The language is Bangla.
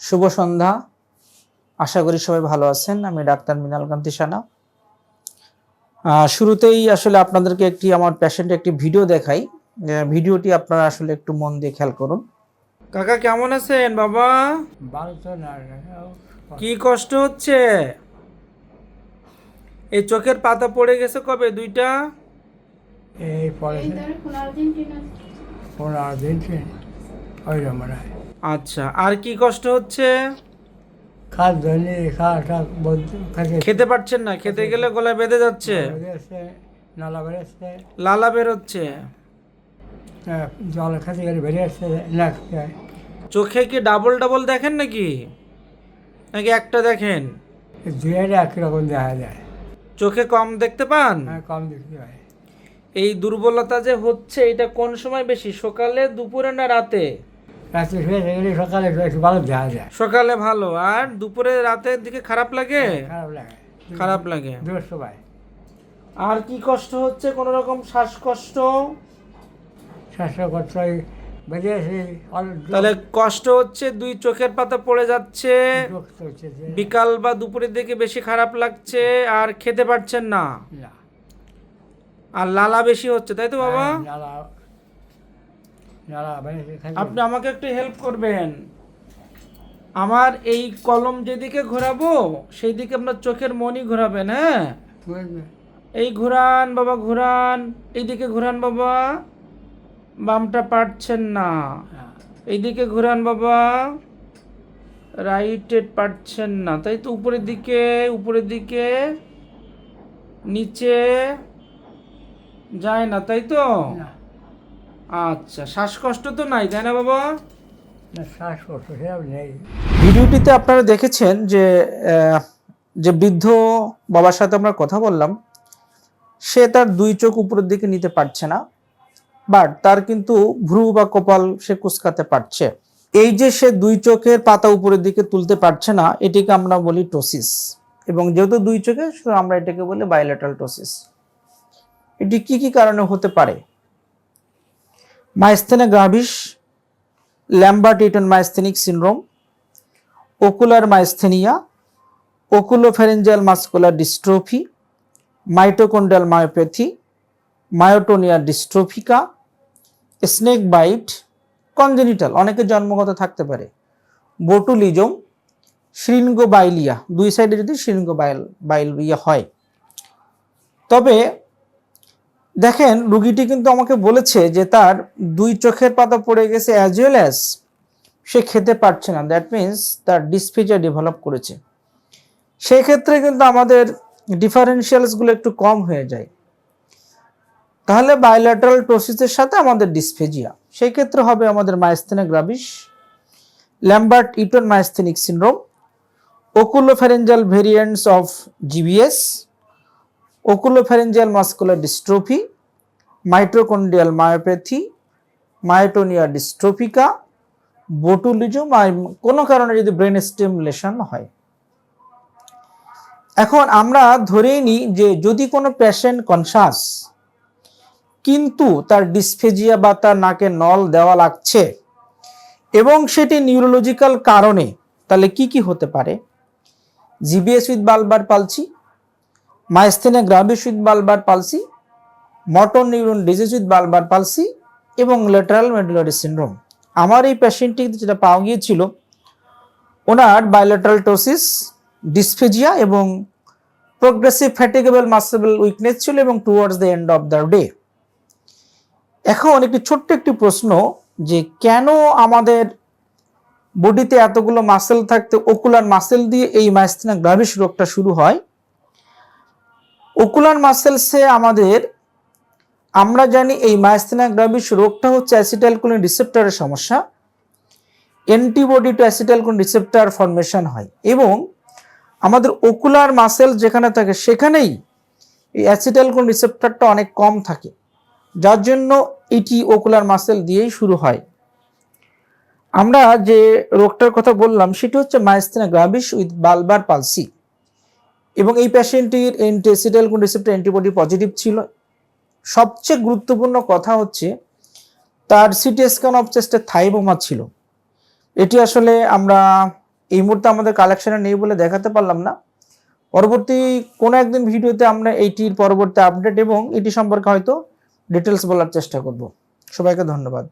শুভ সন্ধ্যা। আশা করি সবাই ভালো আছেন। আমি ডাক্তার মিনাল কান্তি সানা শুরুতেই আসলে আপনাদেরকে একটি আমার পেশেন্ট একটি ভিডিও দেখাই। ভিডিওটি আপনারা আসলে একটু মন দিয়ে খেয়াল করুন। কাকা কেমন আছেন? বাবা? ভালো তো না কি কষ্ট হচ্ছে? এই চোখের পাতা পড়ে গেছে কবে? দুইটা? এই পরে পনেরো দিন ওই আচ্ছা আর কি কষ্ট হচ্ছে? খাওয়া খাতে পারছেন না খেতে গেলে গলায় বেঁধে যাচ্ছে। নালা লালা বেরোচ্ছে। জল খাতে গেলে বেরিয়েছে না চোখে কি ডাবল ডাবল দেখেন নাকি? নাকি একটা দেখেন? দুয়ের একই রকম দেখা যায়। চোখে কম দেখতে পান? হ্যাঁ কম দেখতে হয় এই দুর্বলতা যে হচ্ছে এটা কোন সময় বেশি সকালে দুপুরে না রাতে? রাত্রে শুয়ে গেলে সকালে একটু ভালো দেখা যায়। সকালে ভালো। আর দুপুরে রাতের দিকে খারাপ লাগে? খারাপ লাগে। খারাপ লাগে। আর কি কষ্ট হচ্ছে? কোন রকম শ্বাসকষ্ট? শ্বাসকষ্ট তাহলে কষ্ট হচ্ছে দুই চোখের পাতা পড়ে যাচ্ছে। বিকাল বা দুপুরের দিকে বেশি খারাপ লাগছে আর খেতে পারছেন না। না। আর লালা বেশি হচ্ছে তাই তো বাবা? আপনি আমাকে একটু হেল্প করবেন। আমার এই কলম যেদিকে ঘোরাবো সেই দিকে আপনার চোখের মনি ঘোরাবেন হ্যাঁ? এই ঘুরান বাবা ঘুরান। এইদিকে ঘুরান বাবা। বামটা পারছেন না। হ্যাঁ। এইদিকে ঘুরান বাবা। রাইটে পারছেন না। তাই তো উপরের দিকে উপরের দিকে নিচে যায় না তাই তো? আচ্ছা শ্বাসকষ্ট তো নাই তাই না বাবা? না শ্বাসকষ্ট সেরকম নেই। ভিডিওটিতে আপনারা দেখেছেন যে যে বৃদ্ধ বাবার সাথে আমরা কথা বললাম সে তার দুই চোখ উপরের দিকে নিতে পারছে না বাট তার কিন্তু ভ্রু বা কপাল সে কুচকাতে পারছে। এই যে সে দুই চোখের পাতা উপরের দিকে তুলতে পারছে না এটিকে আমরা বলি টোসিস। এবং যেহেতু দুই চোখে আমরা এটাকে বলি বায়োলেটাল টোসিস। এটি কি কি কারণে হতে পারে? Myasthenia gravis Lambert myasthenic syndrome ocular myasthenia oculopharyngeal muscular dystrophy mitochondrial myopathy myotonia dystrophica snake bite congenital অনেকের জন্মগত থাকতে পারে। বোটুলিজম শৃঙ্গ বাইলিয়া দুই সাইডে যদি শৃঙ্গ বাইল বাইল ইয়ে হয়। তবে দেখেন, রুগীটি কিন্তু আমাকে বলেছে যে তার দুই চোখের পাতা পড়ে গেছে অ্যাজ ওয়েল অ্যাজ সে খেতে পারছে না। দ্যাট মিন্স তার ডিসফিজিয়া ডেভেলপ করেছে। সেই ক্ষেত্রে কিন্তু আমাদের ডিফারেন্সিয়ালসগুলো একটু কম হয়ে যায়। তাহলে বায়োল্যাটারাল টোসিসের সাথে আমাদের ডিসফেজিয়া সেই ক্ষেত্রে হবে আমাদের myasthenia gravis Lambert Eaton myasthenic syndrome oculopharyngeal variants of GBS oculopharyngeal muscular dystrophy mitochondrial myopathy myotonia dystrophica botulism আর কোনো কারণে যদি ব্রেন স্টিমুলেশন হয়। এখন আমরা ধরেই নিই যে যদি কোনো পেশেন্ট কনসাস কিন্তু তার ডিসফেজিয়া বা তার নাকে নল দেওয়া লাগছে, এবং সেটি নিউরোলজিক্যাল কারণে, তাহলে কি কি হতে পারে? GBS with bulbar palsy myasthenia gravis with bulbar palsy motor neuron disease with bulbar palsy এবং লেটারাল মেডুলারি সিনড্রোম। আমার এই পেশেন্টটি যেটা পাওয়া গিয়েছিল, ওনার বায়োলেটারাল টোসিস ডিসফেজিয়া এবং প্রোগ্রেসিভ ফ্যাটিগেবল মাসেবল উইকনেস ছিল এবং towards the end of the day এখন একটি ছোট্ট একটি প্রশ্ন যে কেন আমাদের বডিতে এতগুলো মাসেল থাকতে ওকুলার মাসেল দিয়ে এই মাইস্থিনা গ্রাভিস রোগটা শুরু হয়? ওকুলার মাসেলসে আমাদের, আমরা জানি এই মাইস্থিনা গ্রাভিস রোগটা হচ্ছে অ্যাসিটাইলকোলিন রিসেপ্টরের সমস্যা। Antibody to acetylcholine receptor formation হয় এবং আমাদের ওকুলার মাসেল যেখানে থাকে সেখানেই এই অ্যাসিটাইলকোলিন রিসেপ্টরটা অনেক কম থাকে। যার জন্য এটি ওকুলার মাসেল দিয়েই শুরু হয়। আমরা যে রোগটার কথা বললাম, সেটি হচ্ছে মাইস্থিনা গ্রাভিস উইথ বালবার পালসি এবং এই পেশেন্টটির অ্যান্টিসিটাইলকোলিন রিসেপ্টর অ্যান্টিবডি পজিটিভ ছিল। সবচেয়ে গুরুত্বপূর্ণ কথা হচ্ছে, তার সিটি স্ক্যান অফ চেস্টে থাইবোমা ছিল। এটি আসলে আমরা এই মুহূর্তে আমাদের কালেকশনে নেই বলে দেখাতে পারলাম না। পরবর্তী কোনো একদিন ভিডিওতে আমরা এইটির পরবর্তী আপডেট এবং এটি সম্পর্কে হয়তো ডিটেলস বলার চেষ্টা করব। সবাইকে ধন্যবাদ।